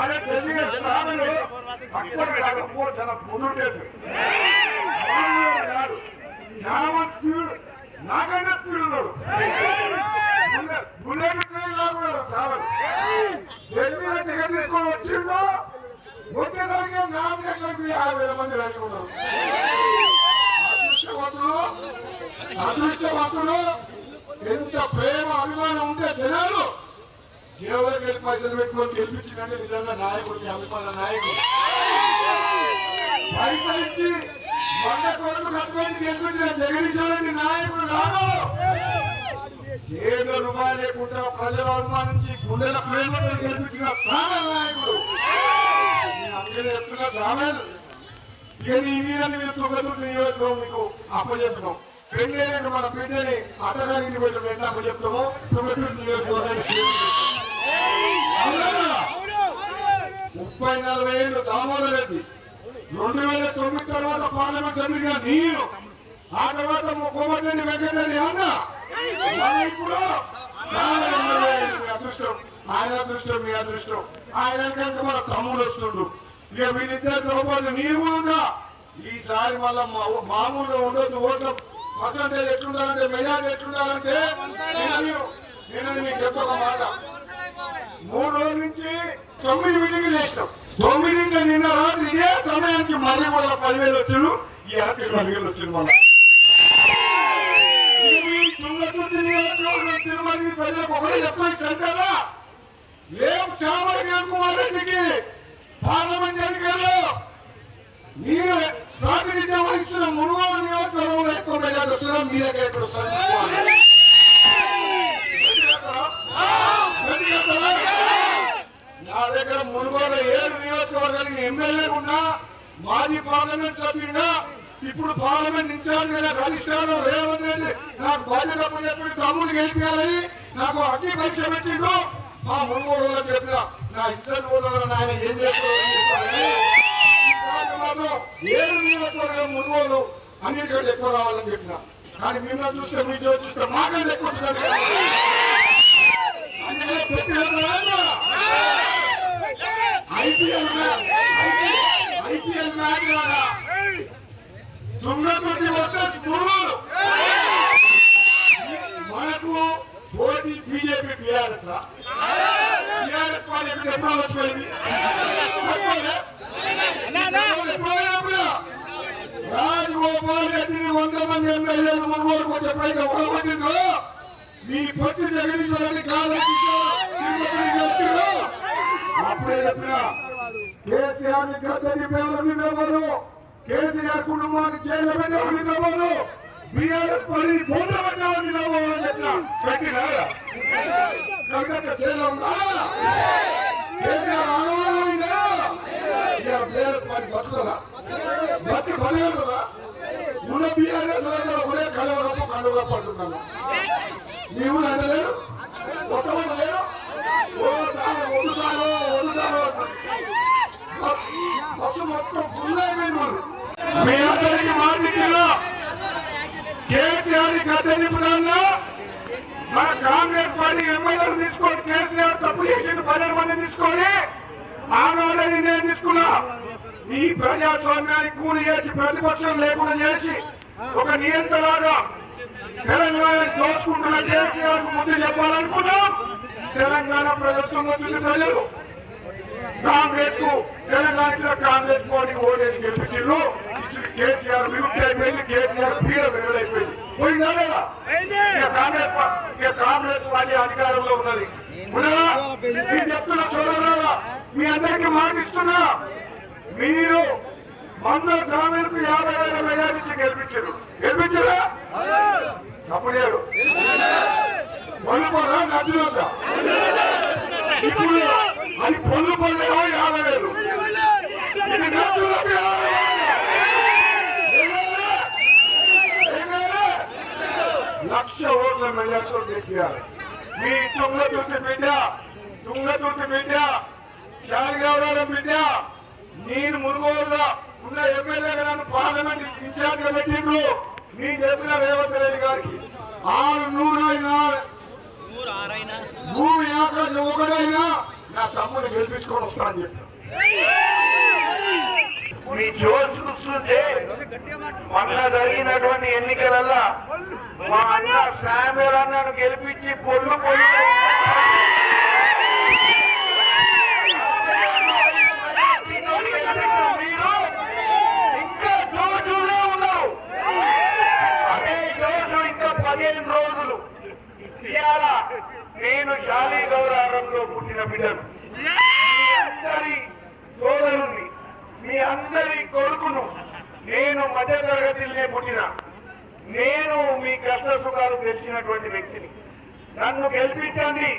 అదే చాలా స్పీడ్ నాకన్నా స్పీడ్ ఉన్నాడు బుల్లెట్- ట్రైన్ చాలా ఢిల్లీ టికెట్ తీసుకొని వచ్చేసరికి యాభై వేల మంది రాసుకున్నారు అదృష్టవంతుడు అదృష్టవంతుడు జేబులోకి వెళ్ళి పైసలు పెట్టుకొని గెలిపించిందంటే నిజంగా నాయకుడు అభిమాన నాయకుడు. పైసలు ఇచ్చి వంద కోట్లు ఖర్చు పెట్టి గెలిపించిన జగదీశ్వర రెడ్డి నాయకుడు రాడు ఏడు రూపాయలు లేకుండా ప్రజలు అనుమానించి గుండెల ప్రేమతో గెలిపించిన సామె నాయకుడు. అందరూ అందుకనే చెప్తున్నా సామెలు ఇక నీ వీరని మీరు తుంగతుర్తి నియోజకవర్గం మీకు అప్పచెప్తున్నాం. పెళ్ళైనాక మన బిడ్డని అత్తగారికి వెళ్ళి వెంట అప్పచెప్తాము తుంగతుర్తి నియోజకవర్గానికి ముప్పై నలభై ఏళ్ళు దామోదర్ రెడ్డి రెండు వేల తొమ్మిది తర్వాత పార్లమెంట్ సభ్యుడిగా నేను ఆ తర్వాత కోమటిరెడ్డి వెంకటరెడ్డి అన్న. ఇప్పుడు అదృష్టం. ఆయన అదృష్టం మీ అదృష్టం. ఆయన కనుక మన తమ్ముడు వస్తుండ్రు ఇక వీళ్ళిద్దరు పాటు నీవు కూడా ఉన్నా. ఈసారి మళ్ళా మామూలుగా ఉండొద్దు. ఓట్ల పర్సంటేజ్ ఎట్లుండాలంటే మెజార్టీ ఎట్లుండాలంటే నేను మీకు చెప్తా మాట. మూడు రోజుల నుంచి తొమ్మిది మీటింగ్లు చేసినాం. తొమ్మిది నిన్న రాత్రి ఇదే సమయానికి మళ్ళీ కూడా పదివేలు వచ్చారు ఈ రాత్రి పదివేలు వచ్చాడు మన తుంగతుర్తి నియోజకవర్గం తిరుమల ప్రజలకు ఒకటే చెప్పాలి సెంటర్లా? చామల కుమార్ రెడ్డికి. పార్లమెంట్ ఎన్నికల్లో మీరు ప్రాతినిధ్యం వహిస్తున్న మునుగోడు నియోజకవర్గంలో ఎక్కువ ప్రజలు మీ దగ్గర ఎక్కడ వస్తారు నా దగ్గర మునుగోడు ఏడు నియోజకవర్గానికి ఎమ్మెల్యే ఉన్నా మాజీ పార్లమెంట్ సభ్యుడిగా ఇప్పుడు పార్లమెంట్ ఇన్ఛార్జ్గా కలిస్తాను రేవంత్ రెడ్డి నాకు బాధ్యత చెప్పి తమ్ముడు గెలిపించాలని నాకు అగ్ని పరీక్ష పెట్టిండు. మా మునుగోడు చెప్పిన నా ఇద్దరు కూడా నాయన ఏం చేస్తారు ఏడు నియోజకవర్గం మునుగోడు అన్నిటికంటే ఎక్కువ రావాలని చెప్పిన. కానీ మిమ్మల్ని చూస్తే మీ చూస్తే మాకంటే ఎక్కువ వచ్చినట్టు తుంగతుర్తి వర్సెస్ గురువులు మనకు పోటీ బీజేపీ బీఆర్ఎస్ బీఆర్ఎస్ పార్టీకి ఎప్పుడు వచ్చిపోయింది? రాజగోపాల్ రెడ్డిని వంద మంది ఎమ్మెల్యేలు మునుగోడుకు వచ్చే పైగా ఓడగొట్టిండ్రు మీ పొట్టి జగదీశ్వర రెడ్డి కాదని కేసీఆర్ కుటుంబాన్ని జైలు పెట్టేవారు నిద్రపోదు బీఆర్ఎస్ పని బోధ పెట్టేవారు నిద్రపోరు అని చెప్పిన పెట్టినా కవిత జైలు ఉందా? కేసీఆర్ ఆగమైందా బీఆర్ఎస్ పార్టీ బతుకుదా బతి పనిగలదా ఉన్న బీఆర్ఎస్ ఒకటే గొప్ప కండుగా పడుతున్నాను నీవు అనలేరు మన కాంగ్రెస్ పార్టీ ఎమ్మెల్యేలు తీసుకొని కేసీఆర్ తప్పు చేసిండు పన్నెండు మంది తీసుకొని ఆనాడే నేను తీసుకున్నా. ఈ ప్రజాస్వామ్యాన్ని కూలి చేసి ప్రతిపక్షం లేకుండా చేసి ఒక నియంత్రణగా తెలంగాణ దోచుకుంటున్న కేసీఆర్ ముందు చెప్పాలనుకున్నాం. తెలంగాణ ప్రభుత్వం వచ్చింది ప్రజలు. కాంగ్రెస్కు తెలంగాణ కాంగ్రెస్ పార్టీ ఓటేసి గెలిపించారు కేసీఆర్ విముక్తి అయిపోయింది కేసీఆర్ పీడ విడుదలైపోయింది. పోయిందా లేదా? కాంగ్రెస్ కాంగ్రెస్ పార్టీ అధికారంలో ఉన్నది. ఉన్నదా? చెప్తున్నా సోదరులారా మీ అందరికీ మాటిస్తున్నా మీరు వంద సామెలకు యాభై వేల మెజారిటీ గెలిపించారు. గెలిపించరా? చెప్పలేడు పొల్లుపోరా నదిలోదా ఇప్పుడు అది పొల్లు పొల్లేమో యాభై వేలు? లక్ష ఓట్ల మెజార్టీతో గెలిచారు మీ తుంగతుర్తి బిడ్డ తుంగతుర్తి బిడ్డ శాలిగౌరవ బిడ్డ నేను మునుగోలుగా ఉన్న ఎమ్మెల్యే గారు పార్లమెంట్ ఇన్ఛార్జ్గా పెట్టిండ్రు. నేను చెప్పిన రేవంత్ రెడ్డి గారికి. ఆరు నూరైనా భూమి ఆకాశం ఒకటైనా నా తమ్ముడు గెలిపించుకొని వస్తానని చెప్పాను మీ జోష్ చూస్తుంటే మొన్న జరిగినటువంటి ఎన్నికలలో మా అన్న శామ్యుల్ అన్నను గెలిపించి పొల్లు పొల్లు ఇంకా ఇంకా పదిహేను రోజులు. నేను శాలీ గౌరవంలో పుట్టిన బిడ్డను. అందరి సోదరుణ్ణి మీ అందరి కొడుకును నేను మధ్య తరగతిలోనే పుట్టిన. నేను మీ కష్ట సుఖాలు తెలిసినటువంటి వ్యక్తిని. నన్ను గెలిపించండి.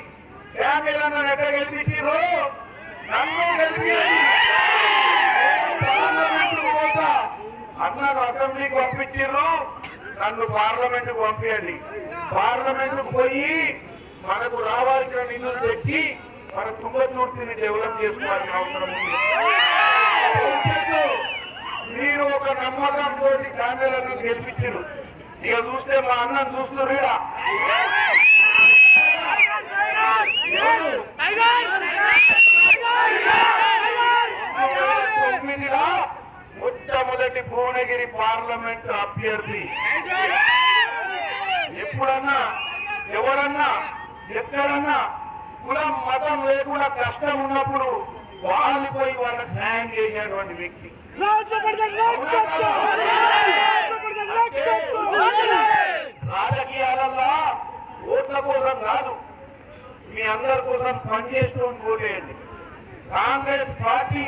ఫ్యామిలీ నన్ను ఎట్లా గెలిపించారు నన్ను గెలిపించండి అన్నను అసెంబ్లీకి పంపించారు నన్ను పార్లమెంటుకు పంపించండి పార్లమెంటుకు పోయి మనకు రావాల్సిన నిధులు తెచ్చి మన తుంగతూర్తిని డెవలప్ చేసుకోవాల్సిన అవసరం ఉంది. మీరు తోటి కాంగ్రెస్ గెలిపించారు. ఇక చూస్తే మా అన్నం చూస్తున్నారు? ఈడ. మొట్టమొదటి భువనగిరి పార్లమెంట్ అభ్యర్థి. ఎప్పుడన్నా ఎవరన్నా ఎక్కడన్నా కులం మతం లేకుండా కష్టం ఉన్నప్పుడు వాళ్ళు పోయి వాళ్ళకి సాయం చేసేటువంటి వ్యక్తి. రాజకీయాలల్లా ఓట్ల కోసం కాదు. మీ అందరి కోసం పనిచేస్తూ ఓటేయండి కాంగ్రెస్ పార్టీ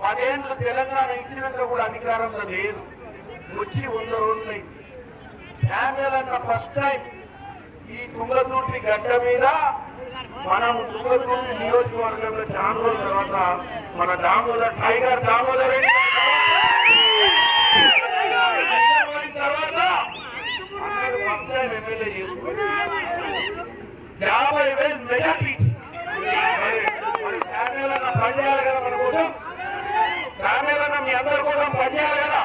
పదేళ్ళు తెలంగాణ ఇచ్చినాక కూడా అధికారంలో లేదు. వచ్చి వంద రోజులై శామ్యుల్ అన్న ఫస్ట్ టైం ఈ తుంగతూటి గడ్డ మీద మనం తుంగతూటి నియోజకవర్గంలో చాలా రోజుల తర్వాత మన దామోదర్ టైగర్ దామోదర్ రెడ్డి యాభై వేలు మెజార్టీ పనిచేయాలి కదా మన కోసం శామ్యుల్ మీ అందరి కోసం పనిచేయాలి కదా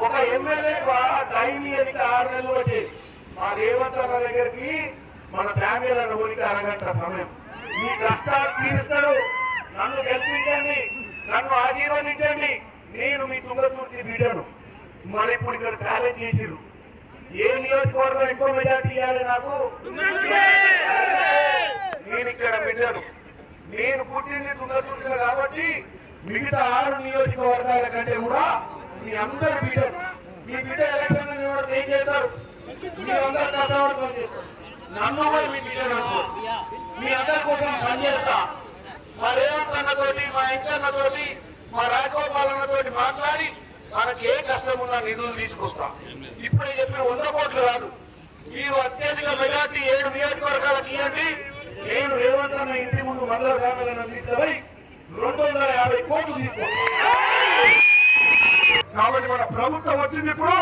ఒక ఎమ్మెల్యే డైలీ ఆరు నెలలు వచ్చి మా రేవంత్ దగ్గరికి మన శామ్యుల్ అన్న ఊరికి అరగంట సమయం. మీ కష్టాలు తీరుస్తాడు. నన్ను గెలిపించండి. నన్ను ఆశీర్వదించండి. నేను మీ తుంగతూర్తి బిడ్డను. మరి ఇప్పుడు ఇక్కడ ఛాలెంజ్ చేసిరు ఏ నియోజకవర్గం ఎక్కువ మెజార్టీ ఇవ్వాలి నాకు? నేను ఇక్కడ బిడ్డను. నేను పుట్టింది తుంగతుర్తిలో కాబట్టి మిగతా ఆరు నియోజకవర్గాల కంటే కూడా మీ అందరు బిడ్డను మీ బిడ్డ ఎలక్షన్ ఏం చేస్తారు? మీ అందరు కష్టపడి పనిచేస్తారు. నన్ను కూడా మీ బిడ్డను అనుకో మీ అందరి కోసం పనిచేస్తా. మా రేవంత్ అన్నతోటి మా ఇంకన్నతోటి మా రాజగోపాల్ అన్నతోటి మాట్లాడి మనకి ఏ కష్టం ఉన్నా నిధులు తీసుకొస్తా. ఇప్పుడే చెప్పిన వంద కోట్లు కాదు. మీరు అత్యధిక మెజార్టీ ఏడు నియోజకవర్గాలకు ఇవ్వండి. నేను రేవంత్ అన్న ఇంటి ముందు మండల గ్రామాలను తీసుకుపోయి రెండు వందల యాభై కోట్లు తీసుకొస్తా. కాబట్టి మన ప్రభుత్వం వచ్చింది ఇప్పుడు.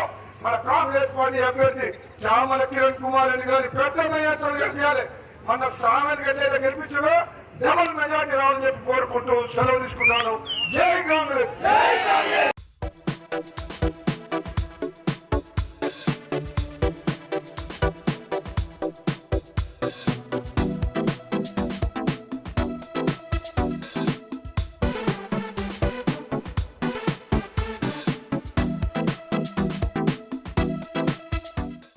మన కాంగ్రెస్ పార్టీ అభ్యర్థి చామల కిరణ్ కుమార్ రెడ్డి గారి పెద్ద మెజార్టీ గెలిపించాలి. మన సామెత గడ్డ గెలిపించారు డబుల్ మెజార్టీ రావాలని చెప్పి కోరుకుంటూ సెలవు తీసుకున్నాను జై కాంగ్రెస్!